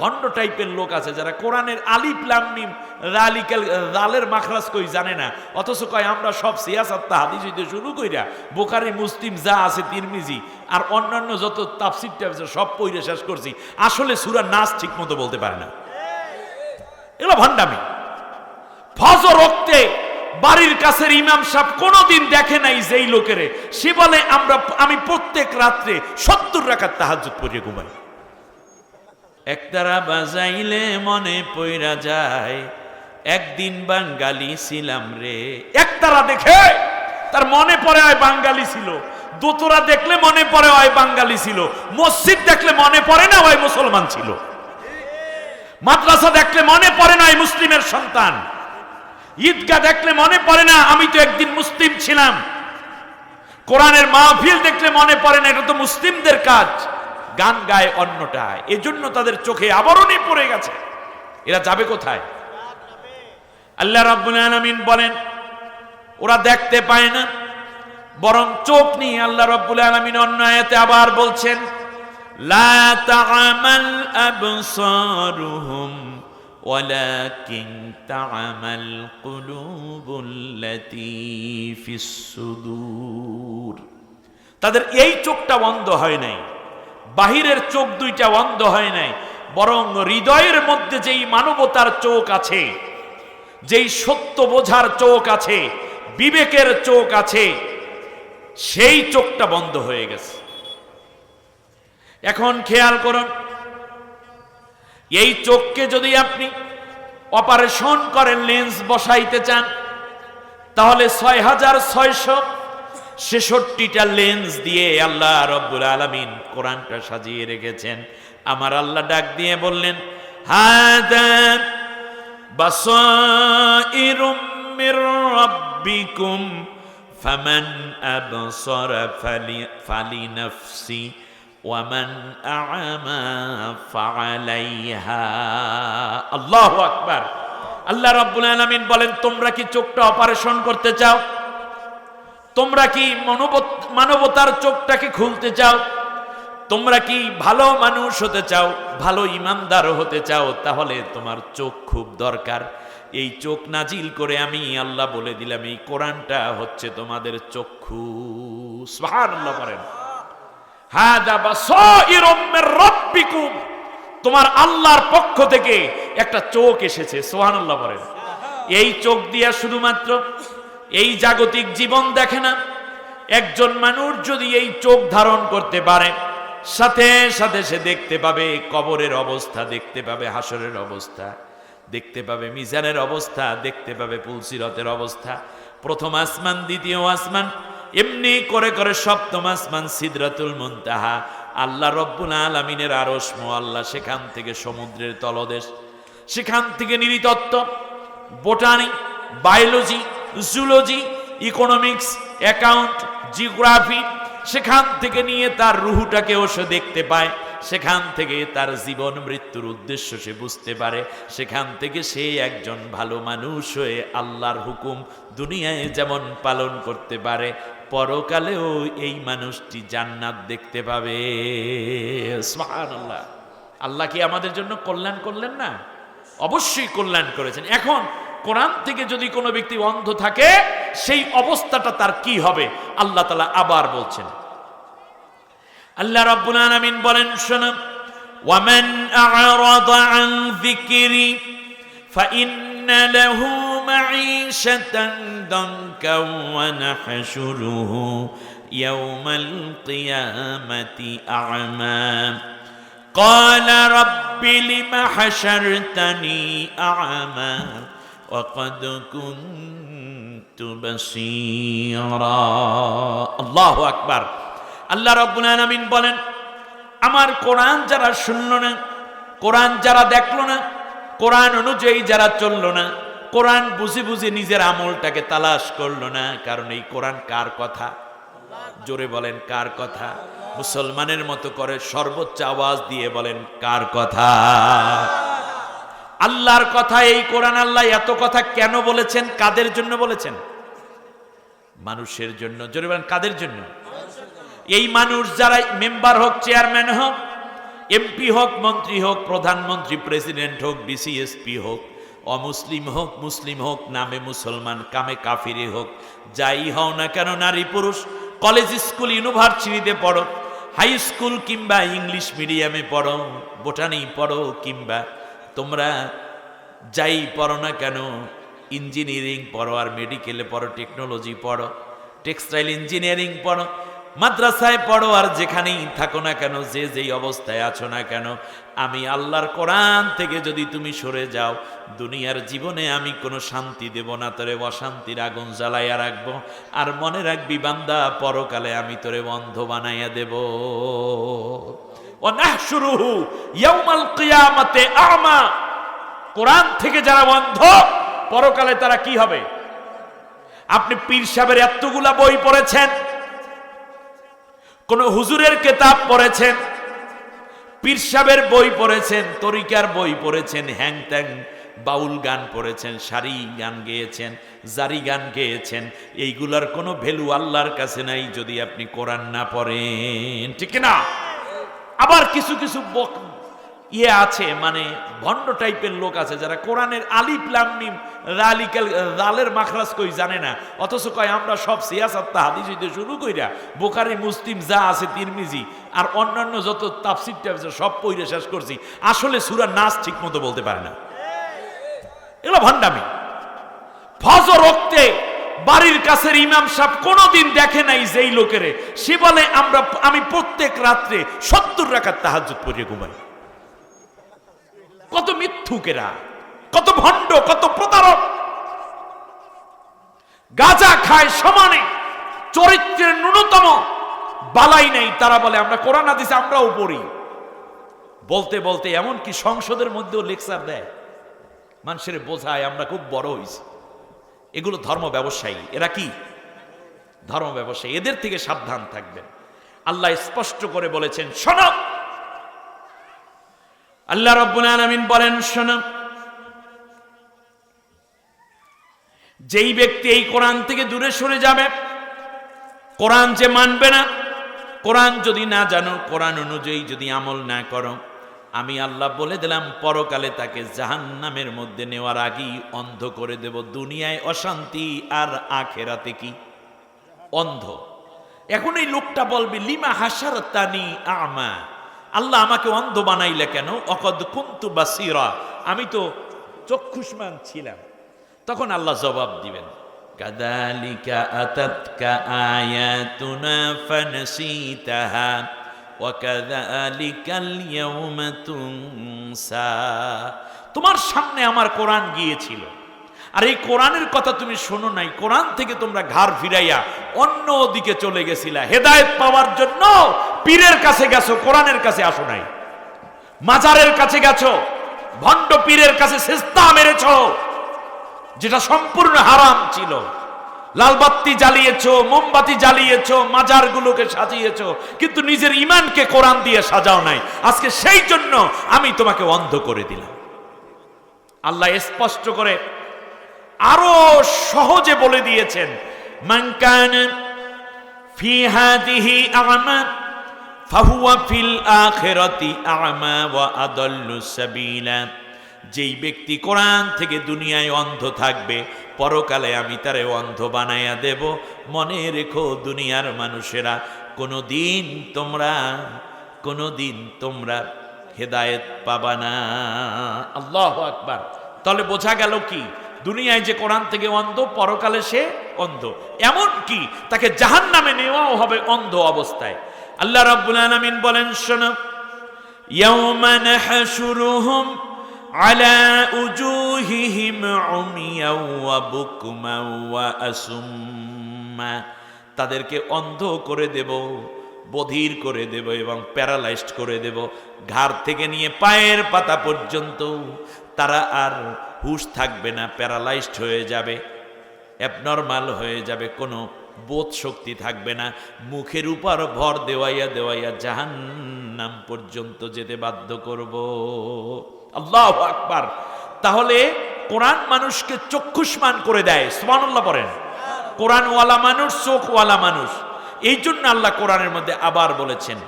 ভণ্ড টাইপের লোক আছে যারা কোরআনের আলিফ লাম রালিকাল রালের মাখরাজ কই জানে না। অথচ কয়, আমরা সব সিয়াসাত হাদিস হইতে শুরু কইরা বোখারি, মুসলিম যা আছে তিরমিজি আর অন্যান্য যত তাফসির টাফসির সব পইরে শেষ করছি। আসলে সুরা নাচ ঠিক মতো বলতে পারে না। এগুলো ভণ্ডামি। ফজর রক্তে বাড়ির কাছের ইমাম সাহেব কোনোদিন দেখে নাই যেই লোকেরে। সে বলে, আমরা, আমি প্রত্যেক রাত্রে সত্তর রাখার তাহাজুত পড়িয়ে ঘুমাই। একতারা বাজাইলে মনে পইরা যায়, একদিন বাঙ্গালি ছিলাম রে। একতারা দেখে তার মনে পড়ে হয় বাঙ্গালি ছিল, দোতরা দেখলে মনে পড়ে হয় বাঙ্গালি ছিল, মসজিদ দেখলে মনে পড়ে না হয় মুসলমান ছিল। মাদ্রাসা দেখলে মনে পড়ে না মুসলিমের সন্তান। ঈদগাহ দেখলে মনে পড়ে না, আমি তো একদিন মুসলিম ছিলাম। কোরআনের মাহফিল দেখলে মনে পড়ে না, এটা তো মুসলিমদের কাজ। গান গায় অন্যটা এজন্য তাদের চোখে আবরণই পড়ে গেছে এরা যাবে কোথায় আল্লাহ রাব্বুল আলামিন বলেন ওরা দেখতে পায় না বরং চোখ নিয়ে আল্লাহ রাব্বুল আলামিন অন্য আয়াতে আবার বলছেন লা তা'মাল আবসারুহুম ولكن تعمى القلوب التي في الصدور তাদের এই চোখটা বন্ধ হয় নাই বাহিরের চোখ দুইটা বন্ধ হয় নাই, বরং হৃদয়ের মধ্যে যেই মানবতার চোখ আছে, যেই সত্য বোঝার চোখ আছে, বিবেকের চোখ আছে, সেই চোখটা বন্ধ হয়ে গেছে। এখন খেয়াল করুন, এই চোখকে যদি আপনি অপারেশন করেন, লেন্স বসাইতে চান, তাহলে ছয় হাজার ছয়শো ছেষট্টিটা লেন্স দিয়ে আল্লাহ রব্বুল আলমিন কোরআনটা সাজিয়ে রেখেছেন। আমার আল্লাহ ডাক দিয়ে বললেন রাব্বিকুম আবসারা ফালি, ফালিনাফসি, ওয়ামান আ'মা ফাআলাইহা। আল্লাহু আকবার। আল্লাহ রাব্বুল আলামিন বলেন, তোমরা কি চোখটা অপারেশন করতে চাও? তোমরা কি মানবতার চোখটাকে খুলতে চাও? তোমরা কি ভালো মানুষ হতে চাও? ভালো ইমানদার হতে চাও? তাহলে তোমার চোখ খুব দরকার। এই চোখ নাজিল করে আমি আল্লাহ বলে দিলাম, এই কোরআনটা হচ্ছে তোমাদের চক্ষু। করেন তোমার আল্লাহর পক্ষ থেকে একটা চোখ এসেছে, সুবহানাল্লাহ বলেন। এই চোখ দিয়া শুধুমাত্র এই জাগতিক জীবন দেখে না। একজন মানুষ যদি এই চোখ ধারণ করতে পারে, সাথে সাথে সে দেখতে পাবে কবরের অবস্থা, দেখতে পাবে হাসরের অবস্থা, দেখতে পাবে মিজানের অবস্থা, দেখতে পাবে পুলসিরতের অবস্থা। প্রথম আসমান, দ্বিতীয় আসমান, এমনি করে করে সপ্তম আসমান, সিদরাতুল মুনতাহা। আল্লাহ রব্বুল আলমিনের আরস আল্লাহ সেখান থেকে সমুদ্রের তলদেশ, সেখান থেকে নিরিতত্ত্ব botany, biology zoology economics account geography সেখান থেকে নিয়ে তার রুহুটাকেও সে দেখতে পায়। সেখান থেকে তার জীবন, মৃত্যুর উদ্দেশ্য সে বুঝতে পারে। সেখান থেকে সে একজন ভালো মানুষ হয়ে আল্লাহর হুকুম দুনিয়ায় যেমন পালন করতে পারে, পরকালেও এই মানুষটি জান্নাত দেখতে পাবে। সুবহানাল্লাহ। আল্লাহ কি আমাদের জন্য কল্যাণ করলেন না? অবশ্যই কল্যাণ করেছেন। এখন কোরআন থেকে যদি কোনো ব্যক্তি অন্ধ থাকে সেই অবস্থাটা তার কি হবে আল্লাহ তালা আবার বলছেন আল্লাহ রাব্বুল আলামিন বলেন শোনো ওয়ামান আ'রাদা আন যিকরি ফাইন্না লাহু মাঈশাতান দানকা ওয়া নাহশুরুহু ইয়াওমাল কিয়ামাতি আ'মা قال رب لم حشرتني أعمى وقد كنت بصيرا الله أكبر আল্লাহ রব্বুল আলামিন বলেন আমার কোরআন যারা শুনল না কোরআন যারা দেখলো না কোরআন অনুযায়ী যারা চললো না কোরআন বুঝে বুঝে নিজের আমলটাকে তালাশ করলো না কারণ এই কোরআন কার কথা জোরে বলেন কার কথা মুসলমানের মতো করে সর্বোচ্চ আওয়াজ দিয়ে বলেন কার কথা আল্লাহর কথা, এই কোরআন আল্লাহ এত কথা কেন বলেছেন? কাদের জন্য বলেছেন? মানুষের জন্য। জোরে কাদের জন্য? এই মানুষ যারা মেম্বার হোক, চেয়ারম্যান হোক, এমপি হোক, মন্ত্রী হোক, প্রধানমন্ত্রী, প্রেসিডেন্ট হোক ডিসিএসপি হোক, অমুসলিম হোক, মুসলিম হোক, নামে মুসলমান, কামে কাফিরে হোক, যাই হও না কেন নারী পুরুষ, কলেজ, স্কুল, ইউনিভার্সিটিতে পড়ো, হাই স্কুল কিংবা ইংলিশ মিডিয়ামে পড়ো বোটানি পড়ো কিংবা তোমরা যাই পড়ো না কেন ইঞ্জিনিয়ারিং পড়ো আর মেডিকেলে পড়ো টেকনোলজি পড়ো টেক্সটাইল ইঞ্জিনিয়ারিং পড়ো, মাদ্রাসায় পড়ো আর যেখানেই থাকো না কেন, যে যেই অবস্থায় আছো না কেন, আমি আল্লাহর কোরআন থেকে যদি তুমি সরে যাও, দুনিয়ার জীবনে আমি কোনো শান্তি দেব না, তোরে অশান্তির আগুন জ্বালাইয়া রাখব, আর মনে রাখবি বান্দা, পরকালে আমি তোরে বন্ধ বানাইয়া দেব। কোরআন থেকে যারা বন্ধ, পরকালে তারা কি হবে? আপনি পীর সাহেবের এতগুলা বই পড়েছেন, কোন হুজুরের কেতাব পড়েছেন, পীর সাহেবের বই পড়েছেন, তরিকার বই পড়েছেন হ্যাং ত্যাং বাউল গান পড়েছেন, সারি গান গেয়েছেন, জারি গান গেয়েছেন, এইগুলার কোনো ভ্যালু আল্লাহর কাছে নাই যদি আপনি কোরআন না পড়েন, ঠিক না আবার কিছু কিছু বক- ইয়ে আছে মানে ভণ্ড টাইপের লোক আছে যারা কোরআনের আলিফ লামিম রালিকাল রালের মাখরাজ কই জানে না। অথচ কয় আমরা সব সিয়াসাত হাদিস হইতে শুরু কইরা বোখারি, মুসলিম যা আছে তিরমিজি আর অন্যান্য যত তাফসির টাফসির সব পইরে শেষ করছি। আসলে সুরা নাচ ঠিক মতো বলতে পারে না। এগুলো ভণ্ডামি। ফজর রক্তে বাড়ির কাছের ইমাম সাহেব কোনোদিন দেখে নাই যেই লোকেরে। সে বলে, আমরা, আমি প্রত্যেক রাত্রে সত্তর রাখার তাহাজুত পড়িয়ে ঘুমাই। কত মিথ্যুকেরা, কত ভণ্ড, কত প্রতারক। গাজা খায় সমানে, চরিত্রের ন্যূনতম বালাই নেই। তারা বলে, আমরা কোরআন, হাদিসে আমরাও পড়ি। বলতে বলতে এমনকি সংসদের মধ্যেও লেকচার দেয়। মানুষের বোঝায়, আমরা খুব বড় হয়েছি এগুলো ধর্ম ব্যবসায়ী। এরা কি? ধর্ম ব্যবসায়ী। এদের থেকে সাবধান থাকবেন। আল্লাহ স্পষ্ট করে বলেছেন, শোনো। আল্লাহ রব্বুল বলেন, শোনো। যেই ব্যক্তি এই কোরআন থেকে দূরে সরে যাবে, কোরআন যে মানবে না, কোরআন যদি না জানো, কোরআন অনুযায়ী যদি আমল না করো। আমি আল্লাহ বলে দিলাম, পরকালে তাকে জাহান্নামের মধ্যে নেওয়ার আগেই অন্ধ করে দেব। দুনিয়ায় অশান্তি আর আখেরাতে কি? অন্ধ। এখন এই লোকটা বলবে, লিমা হাসার তানি আমা? আল্লাহ আমাকে অন্ধ বানাইলে কেন? অকদ কুন্তু বাসিরা। আমি তো চক্ষুষ্মান ছিলাম। তখন আল্লাহ জবাব দিবেন, কাদালিকা আতাতকা আয়াতুনা ফানসিতাহা। তোমার সামনে আমার কোরআন গিয়েছিল। আর এই কোরআনের কথা তুমি শোনো নাই, কোরআন থেকে তোমরা ঘাড় ফিরাইয়া অন্য দিকে চলে গেছিলা। হেদায়ত পাওয়ার জন্য পীরের কাছে গেছো, কোরআনের কাছে আসো নাই। মাজারের কাছে গেছো, ভণ্ড পীরের কাছে সেস্তা মেরেছো, যেটা সম্পূর্ণ হারাম ছিল। লালবাত্তি জ্বালিয়েছো, মোমবাতি জ্বালিয়েছো, মাজারগুলোকে সাজিয়েছো, কিন্তু নিজের ইমানকে কোরআন দিয়ে সাজাও নাই। আজকে সেই জন্য আমি তোমাকে অন্ধ করে দিলাম। আল্লাহ স্পষ্ট করে আরও সহজে বলে দিয়েছেন মানকান আমা ওয়া সাবিলা। যেই ব্যক্তি কোরআন থেকে দুনিয়ায় অন্ধ থাকবে পরকালে আমি তারে অন্ধ বানাইয়া দেব। মনে রেখো দুনিয়ার মানুষেরা কোনো দিন তোমরা কোনো দিন তোমরা হেদায়েত পাবা না। আল্লাহ আকবার। তাহলে বোঝা গেল কি? দুনিয়ায় যে কোরআন থেকে অন্ধ, পরকালে সে অন্ধ। এমন কি? তাকে জাহান নামে নেওয়াও হবে অন্ধ অবস্থায়। আল্লাহ রাব্বুল আলামিন বলেন, শোনো, ইয়াউমা নাহশুরুহুম على وجوههم عميا وبكما وأسما তাদেরকে অন্ধ করে দেব বধির করে দেব এবং প্যারালাইজড করে দেব ঘাড় থেকে নিয়ে পায়ের পাতা পর্যন্ত তারা আর হুশ থাকবে না প্যারালাইজড হয়ে যাবে অ্যাবনর্মাল হয়ে যাবে কোনো বোধ শক্তি থাকবে না মুখের উপর ভর দেওয়াইয়া দেওয়াইয়া জাহান্নাম পর্যন্ত যেতে বাধ্য করব আল্লাহ আকবার। তাহলে কোরআন মানুষকে চক্ষুষ্মান করে দেয়, সুবহানাল্লাহ পড়েন কোরআনওয়ালা মানুষ, চোখওয়ালা মানুষ। এই জন্য আল্লাহ কোরআনের মধ্যে আবার বলেছেন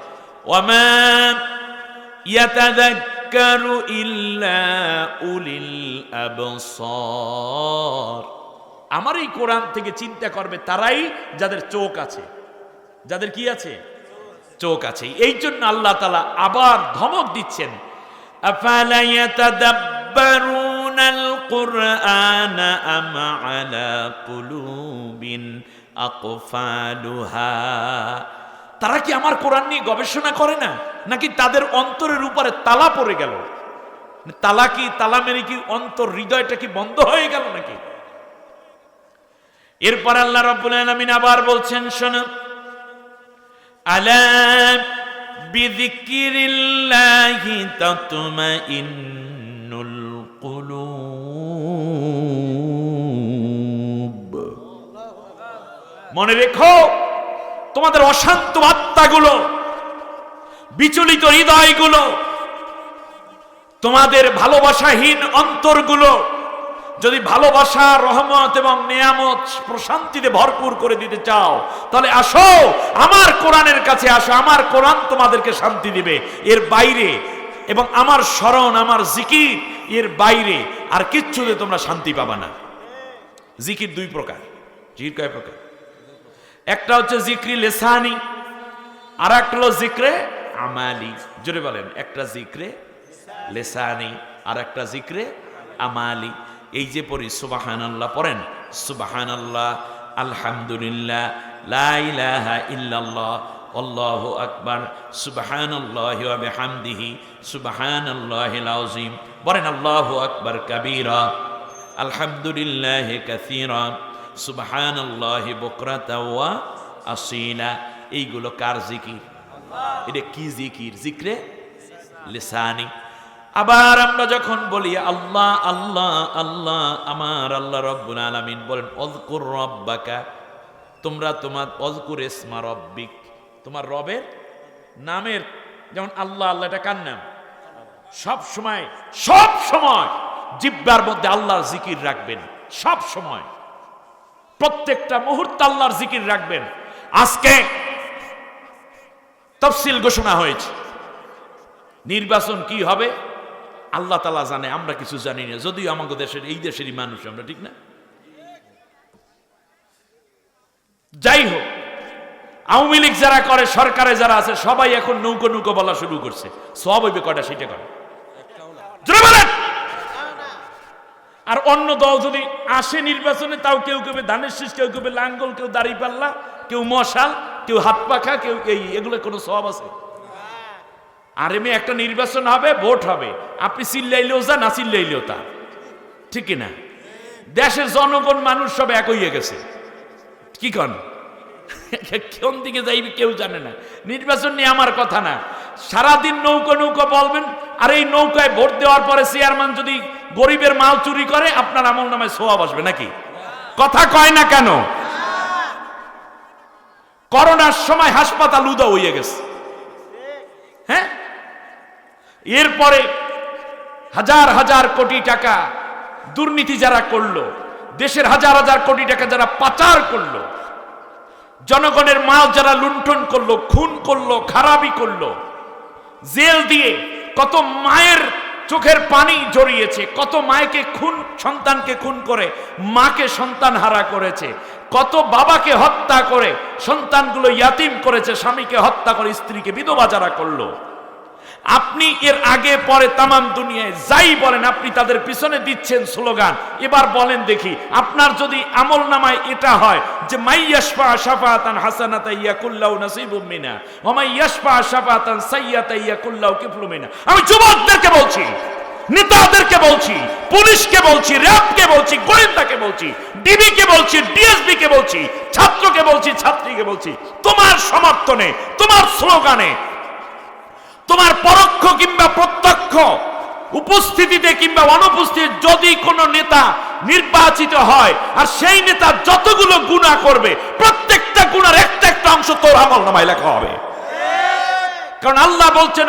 আমার এই কোরআন থেকে চিন্তা করবে তারাই যাদের চোখ আছে। যাদের কি আছে? চোখ আছে। এই জন্য আল্লাহ তালা আবার ধমক দিচ্ছেন ইয়াতাদাব্বারুনা আল কুরআন আম আলা কুলুবিন আকফালুহা তারা কি আমার কোরআন নিয়ে গবেষণা করে না? নাকি তাদের অন্তরের উপরে তালা পড়ে গেল? তালা কি, তালা মেরে কি অন্তর হৃদয়টা কি বন্ধ হয়ে গেল নাকি? এরপর আল্লাহ রব্বুল আলামিন আবার বলছেন, শোনো। আলা বিযিকিরিল্লাহি তাতমাইন্নুল কুলুব। মনে রেখো তোমাদের অশান্ত আত্মাগুলো বিচলিত হৃদয়গুলো তোমাদের ভালোবাসাহীন অন্তরগুলো যদি ভালোবাসা, রহমত এবং নিয়ামত প্রশান্তিতে ভরপুর করে দিতে চাও, তাহলে আসো, আমার কোরআনের কাছে আসো, আমার কোরআন তোমাদেরকে শান্তি দিবে। এর বাইরে এবং আমার স্মরণ, আমার জিকির, এর বাইরে আর কিচ্ছুতে তোমরা শান্তি পাবা না। জিকির দুই প্রকার। জিকির কয় প্রকার? একটা হচ্ছে জিক্রি লেসানি আর একটা হলো জিক্রে আমালি। জোরে বলেন, একটা জিক্রে লেসানি আর একটা জিক্রে আমালি। এই যে পড়ি সুবাহান আল্লাহ পড়েন সুবাহান আল্লাহ আলহামদুলিল্লাহ ইল্লাল্লাহ, আল্লাহু আকবার, সুবহানাল্লাহ ওয়া বিহামদিহি, সুবহানাল্লাহিল আযীম। বলেন আল্লাহু আকবার কাবীরা, আলহামদুলিল্লাহ কাসীরা, সুবহানাল্লাহি বুকরাতা ওয়া আসীলা। এইগুলো কার জিকির? এটা কি জিকির? জিক্রে? লিসানি। আবার আমরা যখন বলি, আল্লাহ আল্লাহ আল্লাহ, আমার আল্লাহ রব্বুল আলামিন বলেন অজকুর রব্বাকা। তোমরা তোমার অজকুর ইসমা রব্বিক, তোমার রবের নামের, যেমন আল্লাহ আল্লাহ এটা কার নাম? সব সময় সব সময় জিব্বার মধ্যে আল্লাহর জিকির রাখবেন, সব সময়। প্রত্যেকটা মুহূর্ত আল্লাহর জিকির রাখবেন। আজকে তফসিল ঘোষণা হয়েছে। নির্বাচন কি হবে? আল্লাহ তালা জানে, আমরা কিছু জানি না। যদিও আমাদের দেশের, এই দেশেরই মানুষ, আমরা ঠিক না? যাই হোক, আওয়ামী লীগ যারা করে, সরকারে যারা আছে, সবাই এখন নৌকো নৌকো বলা শুরু করছে। সব হইবে কটা সেটা করে আর অন্য দল যদি আসে নির্বাচনে, তাও কেউ কেউ ধানের শীষ, কেউ কেউ লাঙ্গল, কেউ দাড়ি পাল্লা, কেউ মশাল, কেউ হাত পাখা, কেউ এই এগুলো কোনো সব আছে? আর এমনি একটা নির্বাচন হবে, ভোট হবে। আপনি চিল্লাইলেও যা, না চিল্লাইলেও তা। ঠিক না দেশের জনগণ, মানুষ সব এক হইয়া গেছে। কি কন? কোন দিকে যাইবে কেউ জানে না। নির্বাচন নিয়ে আমার কথা না। সারাদিন নৌকো নৌকো বলবেন, আর এই নৌকায় ভোট দেওয়ার পরে চেয়ারম্যান যদি গরিবের মাল চুরি করে, আপনার আমল নামায় সোয়া বসবে নাকি? কথা কয় না কেন? করোনার সময় হাসপাতাল উদা হইয়া গেছে। হ্যাঁ? এরপরে হাজার হাজার কোটি টাকা দুর্নীতি যারা করল, দেশের হাজার হাজার কোটি টাকা যারা পাচার করল, জনগণের মাল যারা লুণ্ঠন করল, খুন করল খারাপি করল, জেল দিয়ে কত মায়ের চোখের পানি জড়িয়েছে, কত মায়কে খুন, সন্তানকে খুন করে, মাকে সন্তান হারা করেছে, কত বাবাকে হত্যা করে, সন্তানগুলো ইয়াতিম করেছে, স্বামীকে হত্যা করে, স্ত্রীকে বিধবা যারা করল। আপনি এর আগে, পরে তামাম দুনিয়ায় যাই বলেন, আপনি তাদের পিছনে দিচ্ছেন স্লোগান। এবার বলেন দেখি, আপনার যদি আমল নামায় এটা হয় যে শাফাতান আমি যুবকদেরকে বলছি, নেতাদেরকে বলছি, পুলিশকে বলছি, র্যাবকে বলছি, গোয়েন্দাকে বলছি, ডিবিকে বলছি ডিএসবি কে বলছি, ছাত্রকে বলছি, ছাত্রীকে বলছি, তোমার সমর্থনে, তোমার স্লোগানে তোমার পরোক্ষ কিংবা প্রত্যক্ষ উপস্থিতিতে কিংবা অনুপস্থিত যদি কোনো নেতা নির্বাচিত হয়, আর সেই নেতা যতগুলো গুণা করবে, প্রত্যেকটা গুণার একটা একটা অংশ তোর আমল নামায় লেখা হবে। কারণ আল্লাহ বলছেন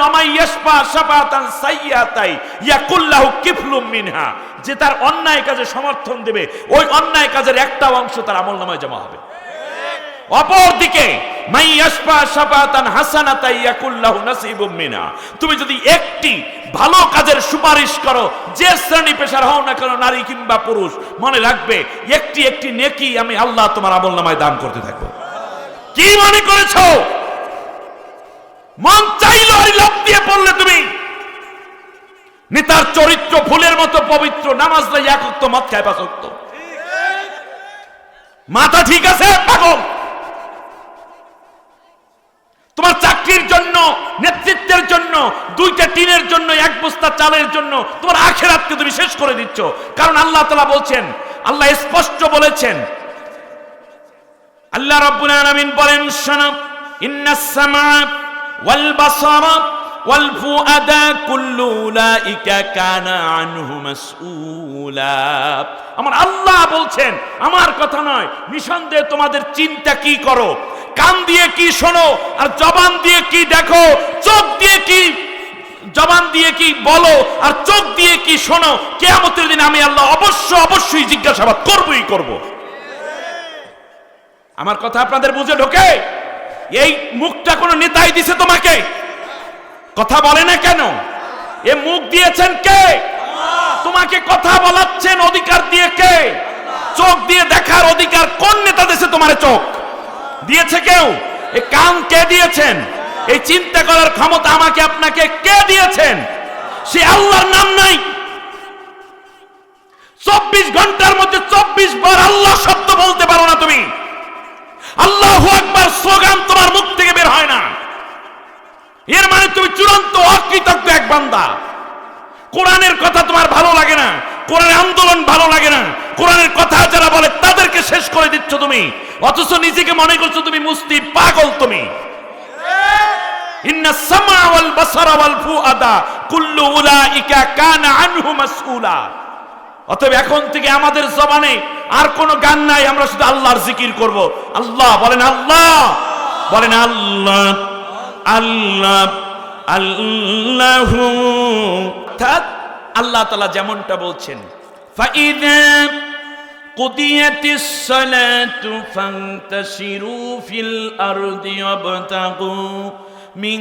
মিনহা। যে তার অন্যায় কাজে সমর্থন দেবে, ওই অন্যায় কাজের একটা অংশ তার আমল নামায় জমা হবে। অপরদিকে তুমি যদি একটি ভালো কাজের সুপারিশ করো, যে শ্রেণি পেশার হও না কেন, নারী কিংবা পুরুষ, মনে রাখবে, একটি একটি নেকি আমি আল্লাহ তোমার আমল নামায় দান করতে থাকব। কি মনে করেছ? মন চাইলো দিয়ে পড়লে তুমি। নেতার চরিত্র ফুলের মতো পবিত্র, নামাজ নাই মত খায় মাথা ঠিক আছে, পাগল? তোমার চাকরির জন্য, নেতৃত্বের জন্য, দুইটা টিনের জন্য, এক বস্তা চালের জন্য তোমার আখেরাতকে তুমি শেষ করে দিচ্ছ। কারণ আল্লাহ তালা বলছেন, আল্লাহ স্পষ্ট বলেছেন, আল্লাহ রাব্বুল বলেন সনব ইন্নাস ওয়াল বাসারা ফুআদা কুল্লু উলাইকা কানা আনহু মাসউলা। আমার আল্লাহ বলছেন, আমার কথা নয়, নিঃসন্দেহে তোমাদের চিন্তা কি করো? কান দিয়ে কি শোনো? আর জবান দিয়ে কি দেখো? চোখ দিয়ে কি, জবান দিয়ে কি বলো? আর চোখ দিয়ে কি শোনো? কেয়ামতের দিন আমি আল্লাহ অবশ্য অবশ্যই জিজ্ঞাসাবাদ করবই করব। আমার কথা আপনাদের বুঝে ঢোকে? এই মুখটা কোনো নেতাই দিছে তোমাকে? কথা বলে না কেন? এ মুখ দিয়েছেন কে? তোমাকে কথা বলাচ্ছেন অধিকার দিয়ে কে? চোখ দিয়ে দেখার অধিকার কোন নেতা দেশে তোমার চোখ? দিয়েছে কেউ? এ কান কে দিয়েছেন? এই চিন্তা করার ক্ষমতা আমাকে, আপনাকে কে দিয়েছেন? সে আল্লাহর নাম নাই। চব্বিশ ঘণ্টার মধ্যে চব্বিশ বার আল্লাহ শব্দ বলতে পারো না তুমি। আল্লাহু একবার স্লোগান তোমার মুখ থেকে বের হয় না। এর মানে তুমি চূড়ান্ত অকৃতজ্ঞ এক বান্দা। কোরআনের কথা তোমার ভালো লাগে না, কোরআনের আন্দোলন ভালো লাগে না, কোরআনের কথা যারা বলে তাদেরকে শেষ করে দিচ্ছ তুমি। অথচ নিজেকে মনে করছ তুমি মুস্তি পাগল তুমি। ইন্না সামা ওয়াল বাসারা ওয়াল অতএব এখন থেকে আমাদের জবানে আর কোন গান নাই, আমরা শুধু আল্লাহর জিকির করব। আল্লাহ বলেন আল্লাহ বলেন আল্লাহ। আল্লাহ আল্লাহ অর্থাৎ আল্লাহ তালা যেমনটা বলছেন ফাইদা قضيت الصلاة فانتشروا في الأرض وابتغوا من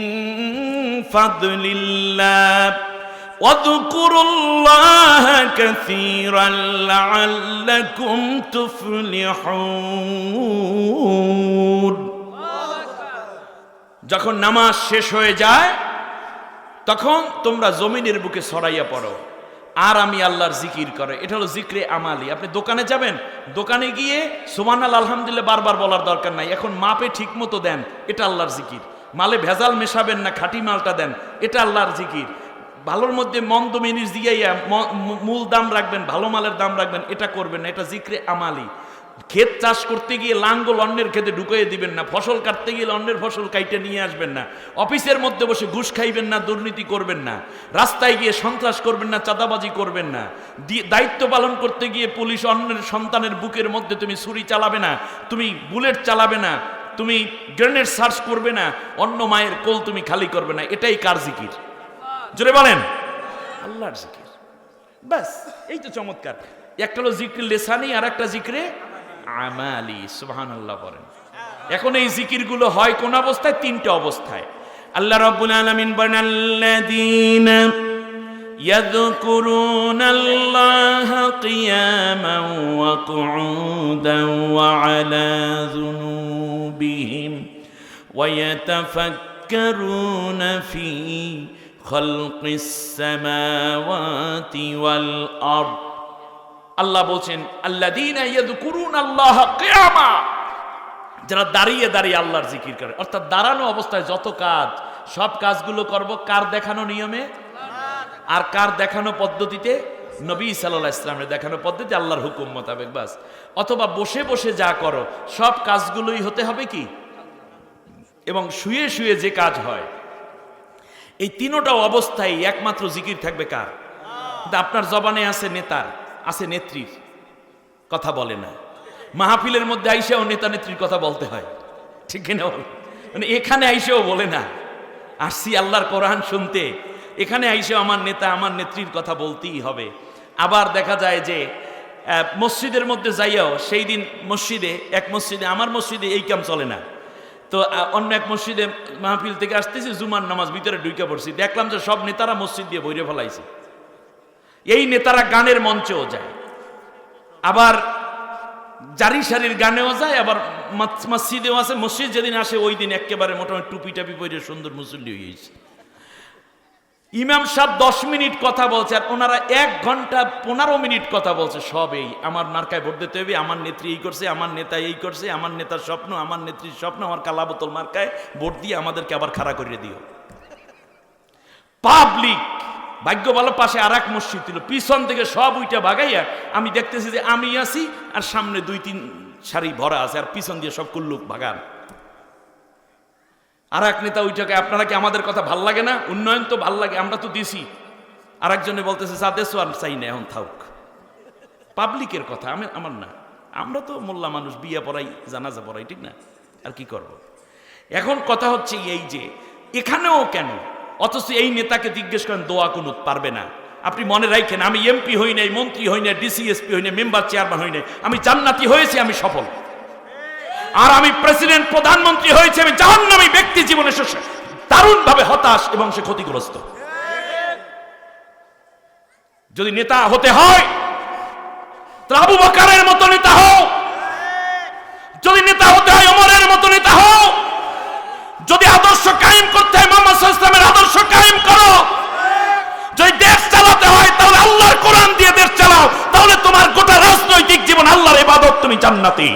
فضل الله واذكروا الله كثيرا لعلكم تفلحون যখন নামাজ শেষ হয়ে যায়, তখন তোমরা জমিনের বুকে ছড়াইয়া পড়ো। আর আমি আল্লাহর জিকির করে। এটা হলো জিক্রে আমালি। আপনি দোকানে যাবেন, দোকানে গিয়ে সুবহানাল আলহামদুলিল্লাহ, বারবার বলার দরকার নাই। এখন মাপে ঠিক মতো দেন, এটা আল্লাহর জিকির। মালে ভেজাল মেশাবেন না, খাঁটি মালটা দেন, এটা আল্লাহর জিকির। ভালোর মধ্যে মন্দ মিনিস দিয়ে মূল দাম রাখবেন, ভালো মালের দাম রাখবেন, এটা করবেন না। এটা জিক্রে আমালি। ক্ষেত চাষ করতে গিয়ে লাঙ্গল অন্যের ক্ষেতে ঢুকিয়ে দিবেন না, ফসল কাটতে গিয়ে অন্যের ফসল কাইটে নিয়ে আসবেন না, অফিসের মধ্যে বসে ঘুষ খাইবেন না, দুর্নীতি করবেন না, রাস্তায় গিয়ে সন্ত্রাস করবেন না, চাঁদাবাজি করবেন না দায়িত্ব পালন করতে গিয়ে পুলিশ অন্যের সন্তানের বুকের মধ্যে তুমি ছুরি চালাবে না, তুমি বুলেট চালাবে না, তুমি গ্রেনেড সার্চ করবে না, অন্য মায়ের কোল তুমি খালি করবে না, এটাই কার জিকির? জোরে বলেন। আল্লাহর জিকির। ব্যাস, এই তো চমৎকার। একটা হলো জিকির লেসানি আর একটা জিক্রে আমালি সুবহান আল্লাহ বলেন এখন এই জিকির গুলো হয় কোন অবস্থায় তিনটে অবস্থায় আল্লাহ রাব্বুল আলামিন বলেন আল্লাযীনা يذكرون الله قياما وقعودا وعلى ذنوبهم ويتفكرون في خلق السماوات والأرض আল্লাহ বলছেন আল্লাহ যারা দাঁড়িয়ে দাঁড়িয়ে আল্লাহর জিকির করে, অর্থাৎ দাঁড়ানো অবস্থায় যত কাজ, সব কাজগুলো করব কার দেখানো নিয়মে? আর কার দেখানো পদ্ধতিতে? নবী সাল্লাহ ইসলামের দেখানো পদ্ধতি, আল্লাহর হুকুম মোতাবেক, বাস। অথবা বসে বসে যা করো, সব কাজগুলোই হতে হবে কি? এবং শুয়ে শুয়ে যে কাজ হয়, এই তিনোটা অবস্থায় একমাত্র জিকির থাকবে কার? আপনার জবানে আছে নেতার। আছে নেত্রীর কথা বলে না। মাহফিলের মধ্যে আইসাও নেতা নেত্রীর কথা বলতে হয়। ঠিক কিনা বল? মানে এখানে আইসেও বলে না। আসছি আল্লাহর কোরআন শুনতে, এখানে আইসেও আমার নেতা, আমার নেত্রীর কথা বলতেই হবে। আবার দেখা যায় যে মসজিদের মধ্যে যাইয়াও সেই দিন মসজিদে, এক মসজিদে, আমার মসজিদে এই কাম চলে না। তো অন্য এক মসজিদে মাহফিল থেকে আসতেছি, জুমার নামাজ ভিতরে ঢুকে পড়ছি। দেখলাম যে সব নেতারা মসজিদ দিয়ে বইরে ফেলাইছে। এই নেতারা গানের মঞ্চেও যায়। আবার জারি সারির গানেও যায়, আবার মাস- মসজিদেও আছে। মসজিদ যেদিন আসে ওই দিন একেবারে মোটামুটি টুপি টাপি পরে সুন্দর মুসল্লি হয়ে গেছে। ইমাম সাহেব দশ মিনিট কথা বলছে, আর ওনারা এক ঘণ্টা পনেরো মিনিট কথা বলছে সবেই আমার মার্কায় ভোট দিতে হবে, আমার নেত্রী এই করছে, আমার নেতা এই করছে, আমার নেতার স্বপ্ন, আমার নেত্রীর স্বপ্ন, আমার কালাবোতল মার্কায় ভোট দিয়ে আমাদেরকে আবার খাড়া করে দিও। পাবলিক ভাগ্য ভালো, পাশে আর এক মসজিদ ছিল। পিছন থেকে সব উইটা ভাগাইয়া আমি দেখতেছি যে আমি আছি আর সামনে দুই তিন শাড়ি ভরা আছে আর পিছন দিয়ে সব কুল্লুক ভাগান আর এক নেতা ওইটাকে আপনারা কি আমাদের কথা ভালো লাগে না? উন্নয়ন তো ভালো লাগে, আমরা তো দিছি। আর একজনে বলতেছে, যা দেশও আর চাই না, এখন থাক। পাবলিকের কথা, আমি, আমার না। আমরা তো মোল্লা মানুষ, বিয়ে পড়াই, জানাজা পড়াই, ঠিক না? আর কি করব। এখন কথা হচ্ছে এই যে, এখানেও কেন অথচ এই নেতাকে জিজ্ঞেস করেন, দোয়া কুনুত, পারবে না? আপনি মনে রাখেন, আমি এমপি হই নাই, মন্ত্রী হই নাই ডিসিএসপি হই নাই মেম্বার চেয়ারম্যান হই নাই, আমি জান্নাতি হয়েছি, আমি সফল। আর আমি প্রেসিডেন্ট প্রধানমন্ত্রী হয়েছে, আমি জাহান্নামী ব্যক্তি জীবনে দারুণ ভাবে হতাশ এবং সে ক্ষতিগ্রস্ত। যদি নেতা হতে হয় আবু বকারের মতো নেতা হও। যদি নেতা হতে হয় অমরের মতো নেতা হও যদি আদর্শ কায়েম করতে হয় মোহাম্মদ সাল্লাল্লাহু আলাইহি ওয়াসাল্লামের আদর্শ কায়েম করো। যদি দেশ চালাতে হয়, তাহলে আল্লাহর কোরআন দিয়ে দেশ চালাও। তাহলে তোমার গোটা রাজনৈতিক জীবন আল্লাহর ইবাদত, তুমি জান্নাতি।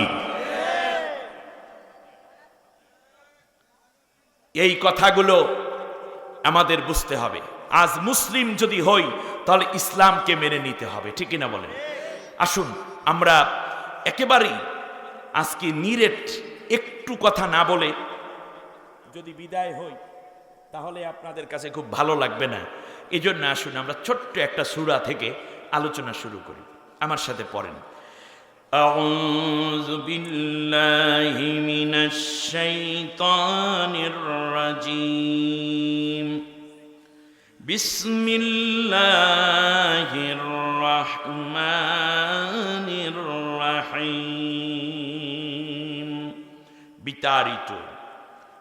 এই কথাগুলো আমাদের বুঝতে হবে। আজ মুসলিম যদি হই, তাহলে ইসলামকে মেনে নিতে হবে। ঠিক না বলেন? আসুন, আমরা একেবারেই আজকে নিরেট একটু কথা না বলে যদি বিদায় হই তাহলে আপনাদের কাছে খুব ভালো লাগবে না এই জন্য আসুন আমরা ছোট্ট একটা সুরা থেকে আলোচনা শুরু করি আমার সাথে পড়েন أعوذ بالله من الشيطان الرجيم بسم الله الرحمن الرحيم বিতাড়িত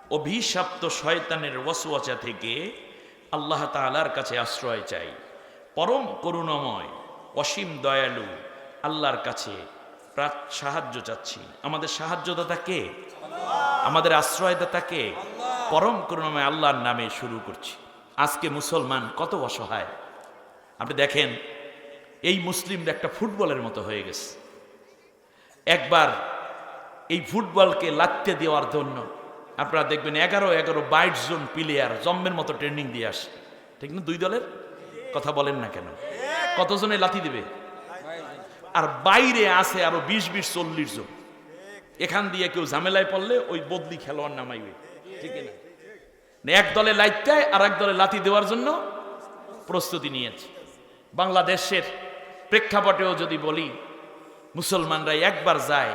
অভিশপ্ত শয়তানের ওয়াসওয়াচা থেকে আল্লাহ তাআলার কাছে আশ্রয় চাই। পরম করুণাময়, অসীম দয়ালু আল্লাহর কাছে সাহায্য চাচ্ছি। আমাদের সাহায্যদাতা কে? আমাদের আশ্রয়দাতা কে? পরম করুণাময় আল্লাহর নামে শুরু করছি। আজকে মুসলমান কত অসহায়। আপনি দেখেন, এই মুসলিমরা একটা ফুটবলের মতো হয়ে গেছে। একবার এই ফুটবলকে লাগতে দেওয়ার জন্য আপনারা দেখবেন এগারো এগারো বাইশ জন প্লেয়ার জম্মের মতো ট্রেনিং দিয়ে আসে। ঠিক না? দুই দলের? কথা বলেন না কেন? কতজনে লাথি দেবে? আর বাইরে আছে আরও বিশ বিশ, চল্লিশ জন। এখান দিয়ে কেউ ঝামেলায় পড়লে ওই বদলি খেলোয়াড় নামাইবে। ঠিক না? এক দলে লাইটায় আর এক দলে লাথি দেওয়ার জন্য প্রস্তুতি নিয়েছে। বাংলাদেশের প্রেক্ষাপটেও যদি বলি, মুসলমানরা একবার যায়,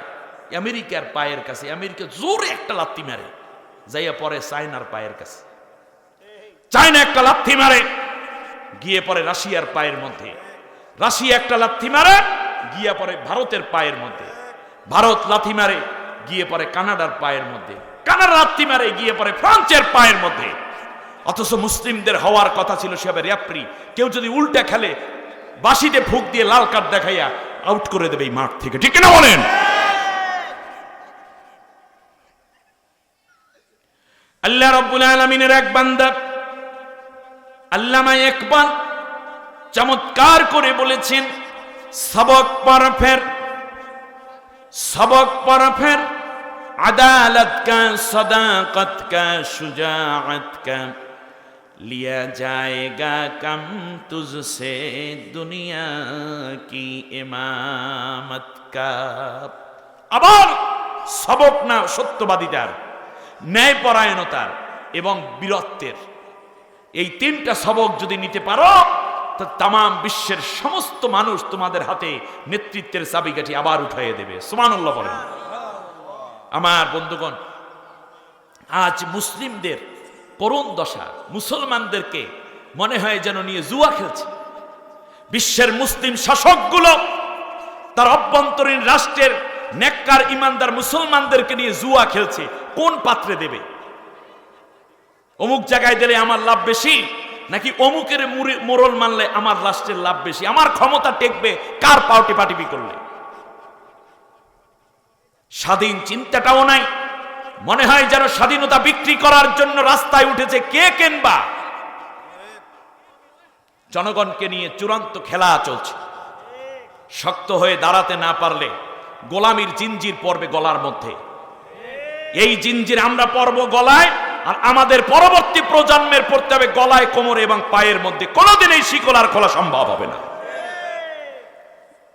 আমেরিকার পায়ের কাছে, আমেরিকা জোরে একটা লাথি মারে। যাইয়া পরে চায়নার পায়ের কাছে। চায়না একটা লাথি মারে, গিয়ে পরে রাশিয়ার পায়ের মধ্যে। রাশিয়া একটা লাথি মারে, গিয়ে পরে ভারতের পায়ের মধ্যে। ভারত লাথি মারে, গিয়ে পরে কানাডার পায়ের মধ্যে। কানাডা লাথি মারে, গিয়ে পরে ফ্রান্সের পায়ের মধ্যে। অথচ মুসলিমদের হওয়ার কথা ছিল সেভাবে রেফরি কেউ যদি উল্টা খেলে বাসিতে ফুক দিয়ে লাল কার্ড দেখাইয়া, আউট করে দেবে এই মাঠ থেকে। ঠিক না বলেন? আল্লাহ রব্বুল আলমিনের এক বান্দা আল্লামা একবার চমৎকার করে বলেছেন সবক পর ফের সবক পর ফের আদালত কা সদাকত কা শুজাআত কা लिया जाएगा कम तुझसे दुनिया की इमामत का আবার সবক না সত্যবাদিতার ন্যায়পরায়ণতার এবং বীরত্বের। এই তিনটা সবক যদি নিতে পারো, তো তাম বিশ্বের সমস্ত মানুষ তোমাদের হাতে নেতৃত্বের চাবিকাঠি আবার উঠাইয়ে দেবে। সুমানুল্লাহ বলেন। আমার বন্ধুগণ, আজ মুসলিমদের করুণ দশা, মুসলমানদেরকে মনে হয় যেন নিয়ে জুয়া খেলছে। বিশ্বের মুসলিম শাসকগুলো তার অভ্যন্তরীণ রাষ্ট্রের নেককার, ইমানদার মুসলমানদেরকে নিয়ে জুয়া খেলছে। কোন পাত্রে দেবে? অমুক জায়গায় দিলে আমার লাভ বেশি, নাকি অমুকের মোরল মানলে আমার রাষ্ট্রের লাভ বেশি? আমার ক্ষমতা টেকবে, কার পাউটি পাটিপি করলে? স্বাধীন চিন্তাটাও নাই। মনে হয় যেন স্বাধীনতা বিক্রি করার জন্য রাস্তায় উঠেছে কে কেনবা? জনগণকে নিয়ে চূড়ান্ত খেলা চলছে। শক্ত হয়ে দাঁড়াতে না পারলে গোলামির জিঞ্জির পড়বে গলার মধ্যে। এই জিঞ্জির আমরা পরব গলায়, আর আমাদের পরবর্তী প্রজন্মের পড়তে হবে গলায়, কোমরে এবং পায়ের মধ্যে। কোনোদিন এই শিকল আর খোলা সম্ভব হবে না।